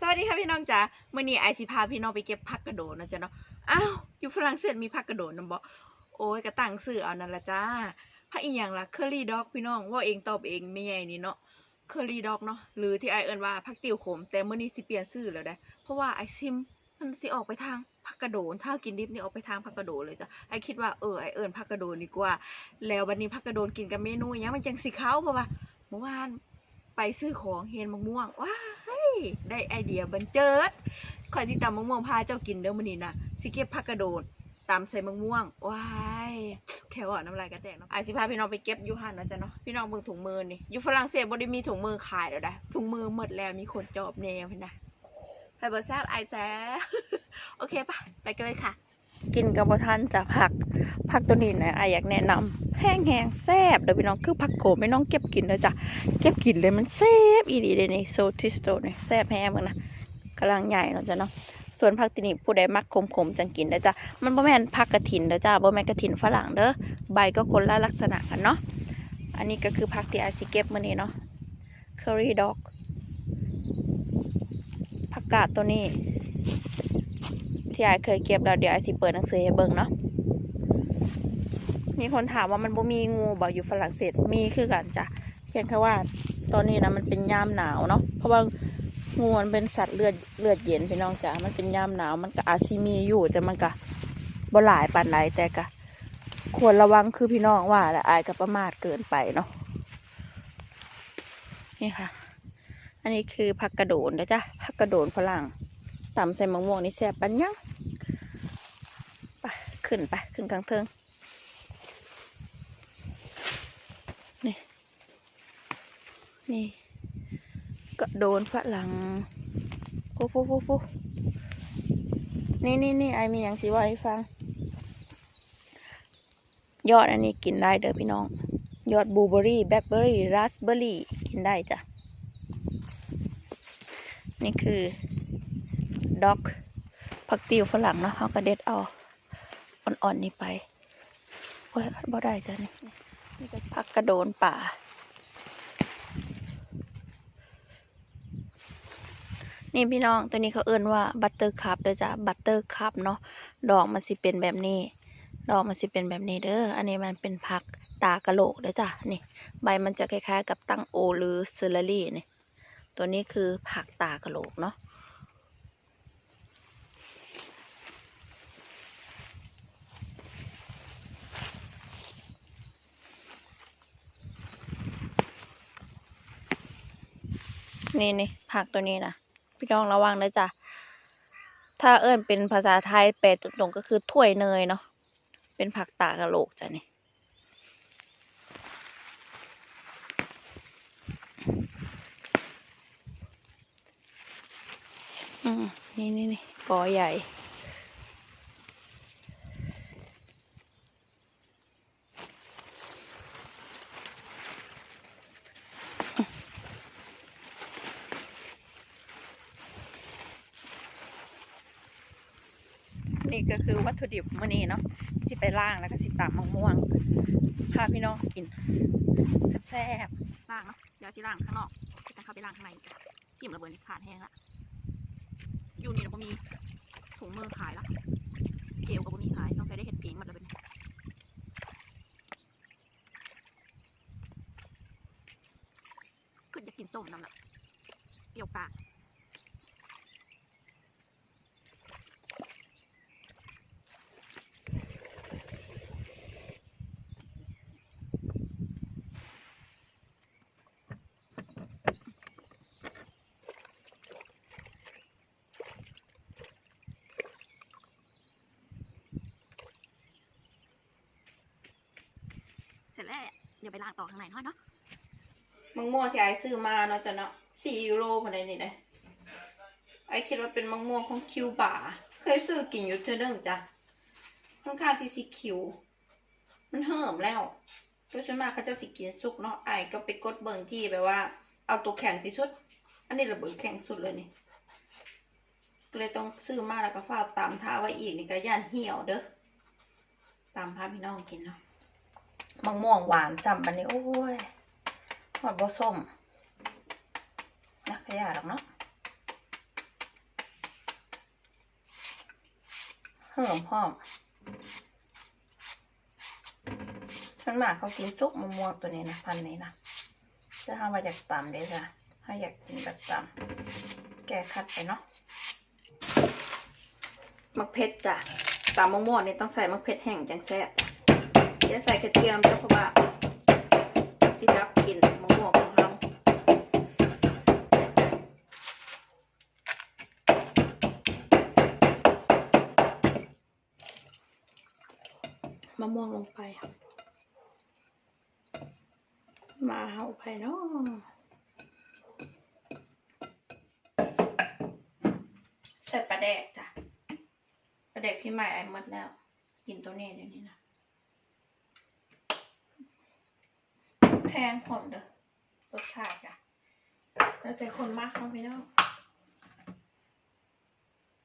สวัสดีค่ะพี่น้องจ๋าเมื่อนี้ไอซิพาพี่น้องไปเก็บผักกระโดดนะจ๊ะเนาะ อ้าว อยู่ฝรั่งเศสมีผักกระโดดนำบ่โอ้ยกระตังสื่อเอานั่นละจ้าผักอีหยังละเคอรี่ด็อกพี่น้องว่าเองตอบเองไม่ใหญ่นี่เนาะ เคอรี่ด็อกเนาะ หรือที่ไอเอิ้นว่าผักติ๋วขม แต่เมื่อนี้สิเปลี่ยนชื่อแล้วได้ เพราะว่าไอซิมมันสิออกไปทางผักกระโดดถ้ากินดิบนี่ออกไปทางผักกระโดดเลยจ้ะไอคิดว่าเออไอเอิ้นผักกระโดดดีกว่า แล้ววันนี้ผักกระโดดกินกับเมนูอิหยังมันจังสิเข้าเพราะว่าเมื่อวานไปซื้อของเห็นมะม่วงว้า ได้ไอเดียบันเจิดขอยสิตำมะม่วงพาเจ้ากินเด้อมื้อนี้นะสิเก็บผักกระโดดตำใส่มะม่วงว้ายแค่ว่าน้ำลายกระแตกเนาะไอายสิพาพี่น้องไปเก็บยู่หั่นนะจ๊ะเนาะพี่น้องเบิ่งถุงมือนี่อยู่ฝรั่งเศสบ่ได้มีถุงมือขายแล้วได้ถุงมือหมดแล้วมีคนจอบแนวเพิ่นนะไปบ่แซ่บไอแซ่โอเคปะไปกันเลยค่ะ กินกับบ่ทันจะผักผักตัวนี้นะไอายอยากแนะนำแห้งแห้งแซ่บเด้อพี่น้องคือผักโขมไม่น้องเก็บกินเด้อจ้ะเก็บกินเลยมันแซ่บอีหลีเด้นี่โซทิสโตเนี่ยแซ่บแห้งมึงนะกำลังใหญ่เนาะจ้ะเนาะส่วนผักตินี่ผู้ใดมักขมๆจังกินเด้อจ้ะมันบ่แม่นผักกระถินเด้อจ้าบ่แม่นกระถินฝรั่งเด้อใบก็คนละลักษณะกันเนาะอันนี้ก็คือผักที่อาสิเก็บมื้อนี้เนาะ curry dog ผักกาดตัวนี้ ที่ไอเคยเก็บแล้วเดี๋ยวไอสิเปิดหนังสือให้เบิ่งเนาะมีคนถามว่ามันบ่มีงูบ่อยู่ฝรั่งเศสมีคือกันจ้ะเพียงแค่ว่าตอนนี้นะมันเป็นยามหนาวเนาะเพราะว่างูมันเป็นสัตว์เลือดเลือดเย็นพี่น้องจ๋ามันเป็นยามหนาวมันก็อาจสิมีอยู่แต่มันก็บ่หลายปานใดแต่ก็ควรระวังคือพี่น้องว่าและอายก็ประมาทเกินไปเนาะนี่ค่ะ อันนี้คือผักกระโดนนะจ๊ะผักกระโดนฝรั่ง ตำใส่มะม่วงนี่แซ่บปันยังไปขึ้นไปขึ้นกลางเทิงนี่นี่ก็โดนฝรั่งปุ๊บปุ๊บปุ๊บปุ๊บนี่นี่นี่ไอมีอย่างสิว่าให้ฟัง ยอดอันนี้กินได้เด้อพี่น้อง ยอดบลูเบอรี่แบล็คเบอรี่ราสเบอรี่กินได้จ้ะ นี่คือ ด็อกผักติวฝรั่งเนาะเขาก็เด็ดเอาอ่อนๆนี่ไปโอ้ยบ่ได้จ้ะนี่นี่ก็ผักกระโดนป่า นี่พี่น้องตัวนี้เขาเอื้นว่าบัตเตอร์คัพเด้อจ้ะบัตเตอร์คัพเนาะดอกมันสิเป็นแบบนี้ ดอกมันสิเป็นแบบนี้เด้ออันนี้มันเป็นผักตากระโหลกเด้อจ้ะนี่ ใบมันจะคล้ายๆ กับตั้งโอหรือเซอร์รี่นี่ตัวนี้คือผักตากระโหลกเนาะ นี่นี่ผักตัวนี้นะพี่น้องระวังนะจ๊ะถ้าเอิ้นเป็นภาษาไทยแปลตรงๆก็คือถ้วยเนยเนาะเป็นผักตากะโหลกจ้ะนี่อืมนี่นี่นี่กอใหญ่ นี่ก็คือวัต ถุดิบมื้อนี้เนาะสิไปล่างแล้วก็สิตำมะม่วงพาพี่น้องกินแซ่บๆล่างเนาะเดี๋ยวสิล่างข้างนอกจะเข้าไปล่างข้างในจิ้มระเบิดขาดแห้งละอยู่นี่เราก็มีถุงมือขายละเจลก็บ่มีขายต้องใช้ได้เห็ดเองหมดเลยเป็นขึ้นจะกินส้มน้ำละเปรี้ยวปาก สร็จแล้วเดี๋ยวไปล้างต่อข้างในน่อยเนาะมังม่วงที่ไอซื้อมาเนาะจะเนาะสี่ยูโรพอได้นี่เลยไอคิดว่าเป็นมังม่วงของคิวบาเคยซื้อกินอยู่เธอเดิมจ้ะค่อนข้างที่สีคิว มันเหิมแล้วโดยส่วนมากเขาเจ้าสิกินสุกเนาะไอก็ไปกดเบิ่งที่แบบว่า เอาตัวแข็งที่สุด อันนี้ระเบิดแข็งสุดเลยนี่เลยต้องซื้อมาแล้วก็ฝ้ากตามท่าไว้อีกนี่ก็ย่านเหี่ยวเด้อตามพาพี่น้องกินเนาะ มังม่วงหวานจำบันนี้ โอ้ยหอดบอส้มนักขยะหรอกเนาะเหิมหอมฉันหมากเขากินจุกมะม่วงตัวนี้นะ พันนี้นะจะทำมาจากตำเลยจ้ะถ้าอยากกินแบบตำแกคัดไปเนาะมักเพชรจ้ะตำมะม่วงนี่ต้องใส่มักเพชรแห้งจังแซ่บ อย่าใส่กระเทียมจ้ะเพราะว่าสิดับกลิ่นมะม่วงของเรามะม่วงลงไป มาเอาไปเนาะใส่ปลาแดกจ้ะปลาแดกพี่ใหม่ไอ้หมดแล้ว กินตัวนี้เดี๋ยวนี้นะ แพงผลเด้อรสชาติจ้ะแล้วแต่คนมากเขาพี่น้อง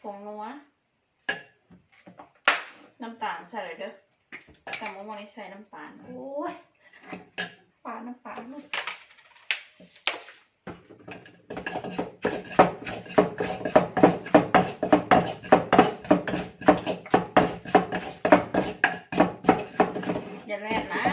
ผงนัวน้ำตาลใส่เลยเด้อแต่เมื่อวานนี้ใส่น้ำตาล โอ้ยฝาน้ำตาลลูกอย่าแรดนะ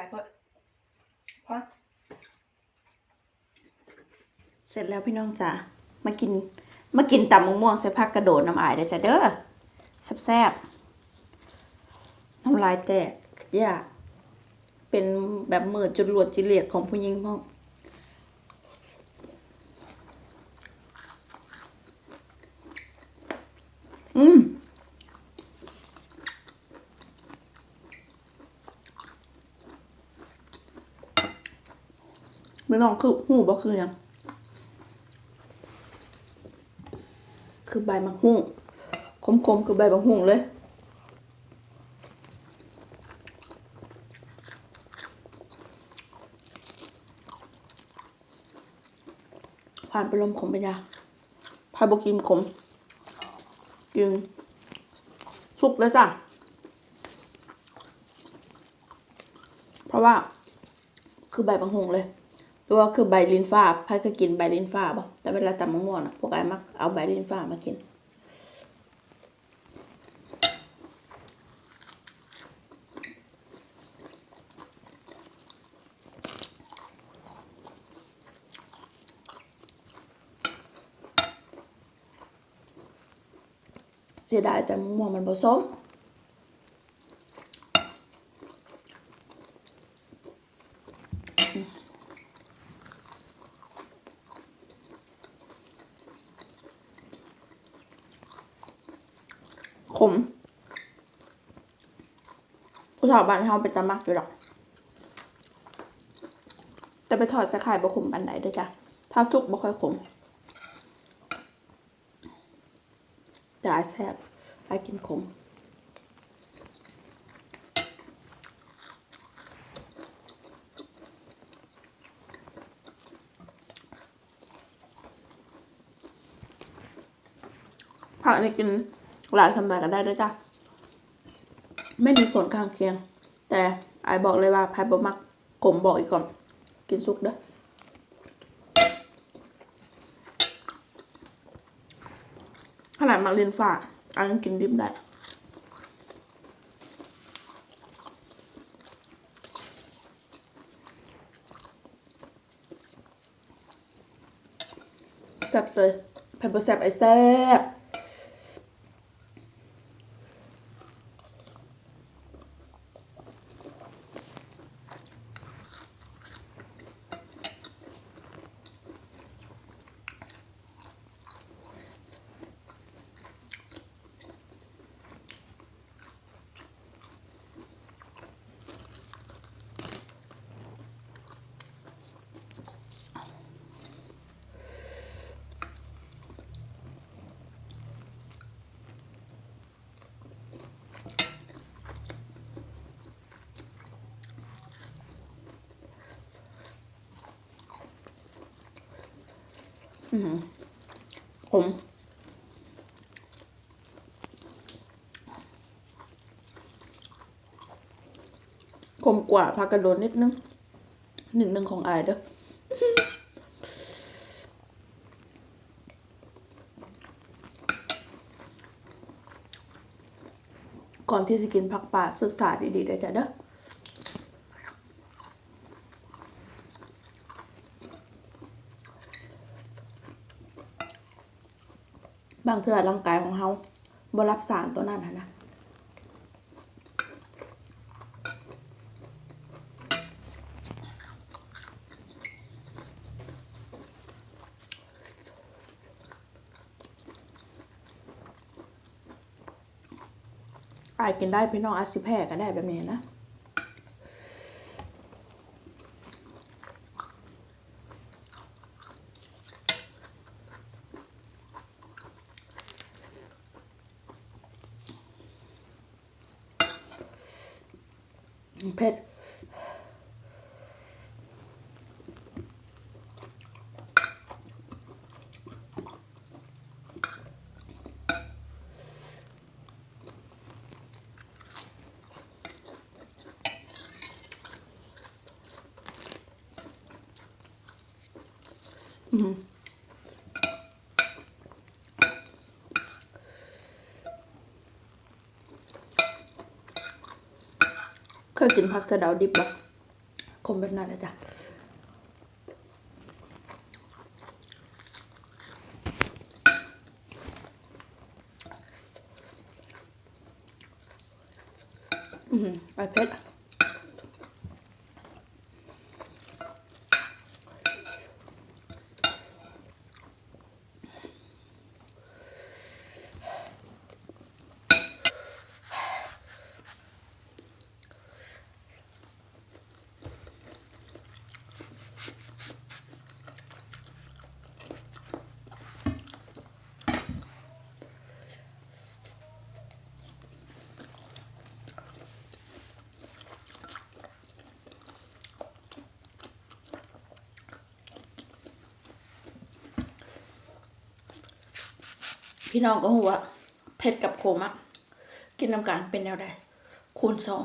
จิ้มอะไรเพื่อพอเสร็จแล้วพี่น้องจ๋ามากิน มากินตำมะม่วงใส่ผักกระโดดน้ำอายเด้จ้ะเด้อแซ่บๆน้ำลายแตกยากเป็นแบบมือจุดหลวดจิเลียดของผู้หญิงพ่ออืม ไม่องคือหูบ่คือยังคือใบมะฮุ่งคมๆคือใบมะฮุ่งเลยผ่านไปลมขมไปยาพายบกินขม กิน สุกแล้วจ้ะ เพราะว่า คือใบมะฮุ่งเลย ตัวคือใบลินฟ้าพายก็กินใบลินฟ้าป่แต่เวลาตำมะม่วงอะพวกไอ้มักเอาใบลินฟ้ามากินเสียดายแต่มะม่วงมันผสม ขมผู้สาวบ้านเฮาเป็นตะมักอยู่หรอก แต่ไปถอดสะไข่บ่ขมอันไหนด้วยจ้ะถ้าทุกบ่ค่อยขมแต่อาแซบอากินขมผักนี่กิน หลายสำหรับกันได้ด้วยจ้ะไม่มีผลข้างเคียง แต่ไอบอกเลยว่าแพายบมักขมบอกอีกก่อน กินสุกเด้อขนาดมักเรียนฝาไอายยังกินดิบได้แซ่บเลยพายบแซ่บไอแซ่บ ผมคมกว่าพากระโดนนิดนึงหนึ่งหนึ่งของอายเด้อก่อนที่จะกินผักป่าศึกษาดีๆได้จ้ะเด้อ บางเทื่อร่างกายของเฮาบรับสารตัวนั้นนะอายกินได้พี่น้องอาจสิแพ้ก็ได้แบบนี้นะ เผ็ดอืม เคยกินผักกระเดาดิบปะคมแบบนั้นนะจ๊ะอืมไอเพชร พี่น้องก็หัวเผ็ดกับโคมอะกินน้ำกันเป็นแนวใดคูณสอง